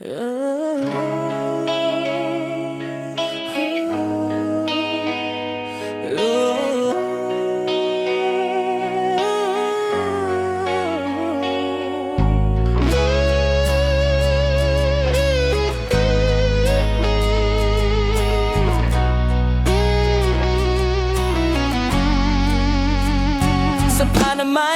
สะพานม้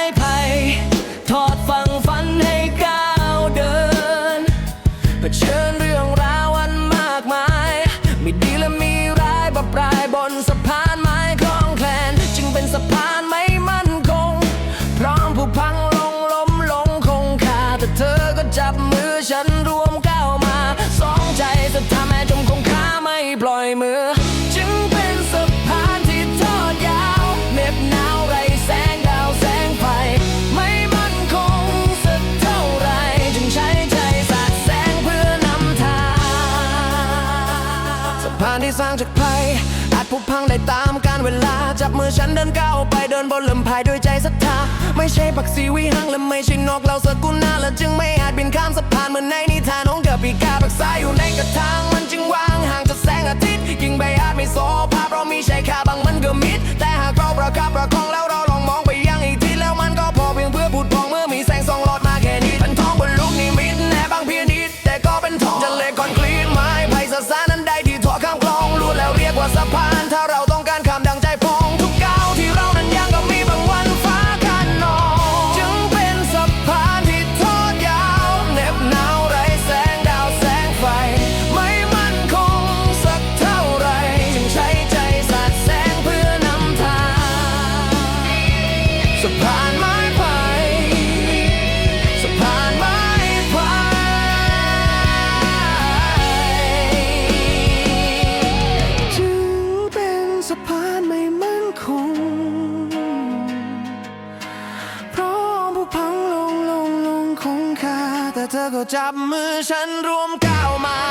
ผ่านที่สร้างจากภัยอาจผุพังได้ตามการเวลา จับมือฉันเดินก้าวไปเดินบนลำพายด้วยใจศรัทธา ไม่ใช่ปักสีวิหังและไม่ใช่นกเราสกุลนาและจึงไม่อาจบินข้ามสะพานเหมือนในนิทานของเดอะปีกาปักสายอยู่ในกระถาง เธอก็จับมือฉันรวมก้าวมา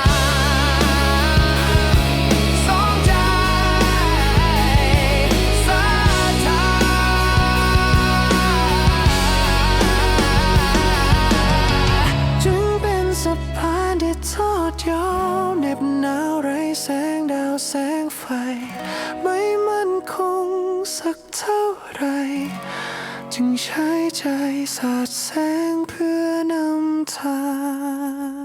ดย้อมเน็บหนาวไรแสงดาวแสงไฟ ไม่มั่นคงสักเท่าไร จึงใช้ใจสาดแสงเพื่อนำทาง